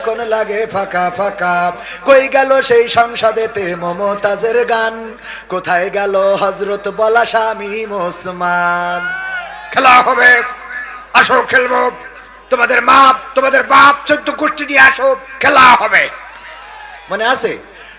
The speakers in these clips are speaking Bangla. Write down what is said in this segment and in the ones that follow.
এখন লাগে ফাঁকা ফাঁকা। কই গেল সেই সংসদেতে মমতাজের গান? কোথায় গেল হজরত বলা স্বামী মোসমান? খেলা হবে। আসো, খেলব। তোমাদের মাপ, তোমাদের বাপ চোদ্দ গোষ্ঠী নিয়ে আসো। খেলা হবে। মনে আছে?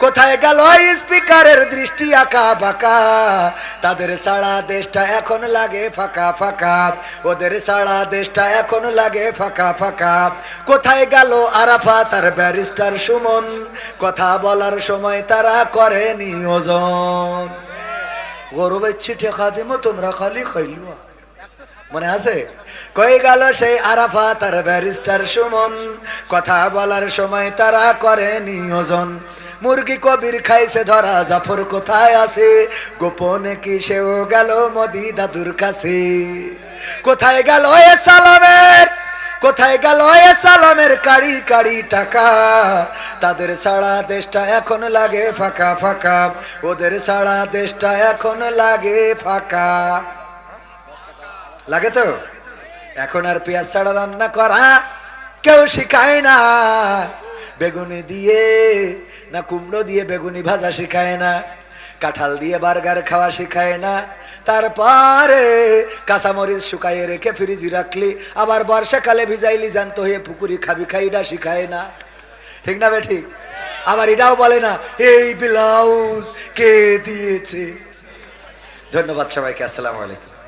কোথায় গেল স্পিকারের দৃষ্টি আঁকা বাঁকা? তাদের সারা দেশটা এখন লাগে ফাঁকা ফাঁকা। ওদের সারা দেশটা এখন লাগে ফাঁকা ফাঁকা। কোথায় গেল আরাফা তার ব্যারিস্টার সুমন? কথা বলার সময় তারা করে নিয়োজন গরবের ছিটে খাদিমো, তোমরা খালি খাইলুয়া। মনে আছে? কই গেল সেই আরাফা তার ব্যারিস্টার সুমন? কথা বলার সময় তারা করে নিয়োজন মুরগি কবির খাইছে ধরা, জাফর কোথায় আছে? গোপনে কি সেও গেল মোদি দাদুর কাছে? কোথায় গেল এ সালামের, কোথায় গেল এ সালামের কাড়ি কাড়ি টাকা? তাদের সারা দেশটা এখন লাগে ফাঁকা ফাঁকা, ওদের সারা দেশটা এখন লাগে ফাঁকা। লাগে তো? এখন আর পেঁয়াজ ছাড়া রান্না করা কেউ শিখায় না। বেগুনি দিয়ে, না কুমড়ো দিয়ে বেগুনি ভাজা শিখায় না, কাঁঠাল দিয়ে বার্গার খাওয়া শিখায় না। তারপরে কাঁচামরিচ শুকাইয়ে রেখে ফ্রিজি রাখলি, আবার বর্ষাকালে ভিজাইলি জানতো হয়ে পুকুরি খাবি খাই খাইটা শিখায় না। ঠিক না বে ঠিক আবার এটাও বলে না, এই ব্লাউজ কে দিয়েছে? ধন্যবাদ সবাইকে, আসসালামু আলাইকুম।